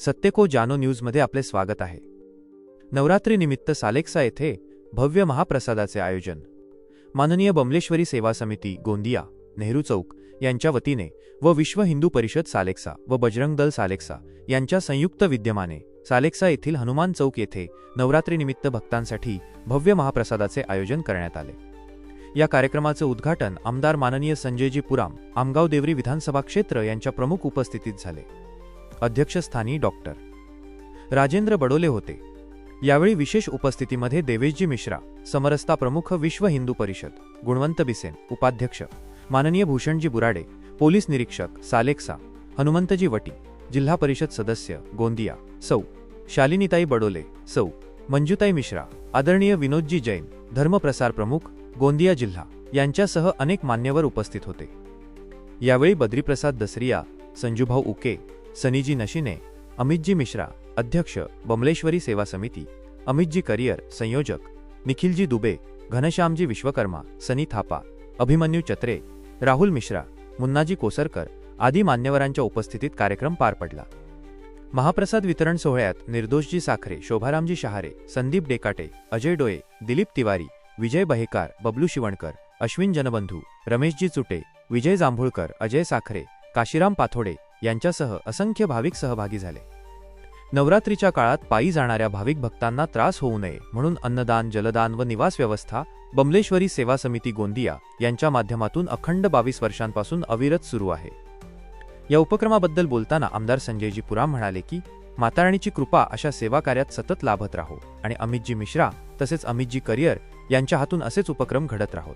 सत्यको जानो न्यूजमध्ये आपले स्वागत आहे. नवरात्रीनिमित्त सालेक्सा येथे भव्य महाप्रसादाचे आयोजन. माननीय बमलेश्वरी सेवा समिती गोंदिया नेहरू चौक यांच्या वतीने व विश्व हिंदू परिषद सालेक्सा व बजरंग दल सालेक्सा यांच्या संयुक्त विद्यमाने सालेक्सा येथील हनुमान चौक येथे नवरात्रीनिमित्त भक्तांसाठी भव्य महाप्रसादाचे आयोजन करण्यात आले. या कार्यक्रमाचे उद्घाटन आमदार माननीय संजयजी पुराम आमगाव देवरी विधानसभा क्षेत्र यांच्या प्रमुख उपस्थितीत झाले. अध्यक्षस्थानी डॉक्टर राजेंद्र बडोले होते. यावेळी विशेष उपस्थितीमध्ये देवेशजी मिश्रा समरसता प्रमुख विश्व हिंदू परिषद गुणवंत बिसेन उपाध्यक्ष माननीय भूषणजी बुराडे पोलीस निरीक्षक सालेक्सा हनुमंतजी वटी जिल्हा परिषद सदस्य गोंदिया सौ शालिनीताई बडोले सौ मंजुताई मिश्रा आदरणीय विनोदजी जैन धर्मप्रसार प्रमुख गोंदिया जिल्हा यांच्यासह अनेक मान्यवर उपस्थित होते. यावेळी बद्रीप्रसाद दसरिया संजूभाऊ उके सनीजी नशिने अमितजी मिश्रा अध्यक्ष बमलेश्वरी सेवा समिती अमितजी करियर संयोजक निखिलजी दुबे घनश्यामजी विश्वकर्मा सनी थापा अभिमन्यू चत्रे राहुल मिश्रा मुन्नाजी कोसरकर आदी मान्यवरांच्या उपस्थितीत कार्यक्रम पार पडला. महाप्रसाद वितरण सोहळ्यात निर्दोषजी साखरे शोभारामजी शहारे संदीप डेकाटे अजय डोये दिलीप तिवारी विजय बहेकार बबलू शिवणकर अश्विन जनबंधू रमेशजी चुटे विजय जांभुळकर अजय साखरे काशीराम पाथोडे यांच्यासह असंख्य भाविक सहभागी झाले. नवरात्रीच्या काळात पायी जाणाऱ्या भाविक भक्तांना त्रास होऊ नये म्हणून अन्नदान जलदान व निवास व्यवस्था बमलेश्वरी सेवा समिती गोंदिया यांच्या माध्यमातून अखंड बावीस वर्षांपासून अविरत सुरू आहे. या उपक्रमाबद्दल बोलताना आमदार संजयजी पुराम म्हणाले की माताराणीची कृपा अशा सेवा कार्यात सतत लाभत राहो आणि अमितजी मिश्रा तसेच अमितजी करियर यांच्या हातून असेच उपक्रम घडत राहोत.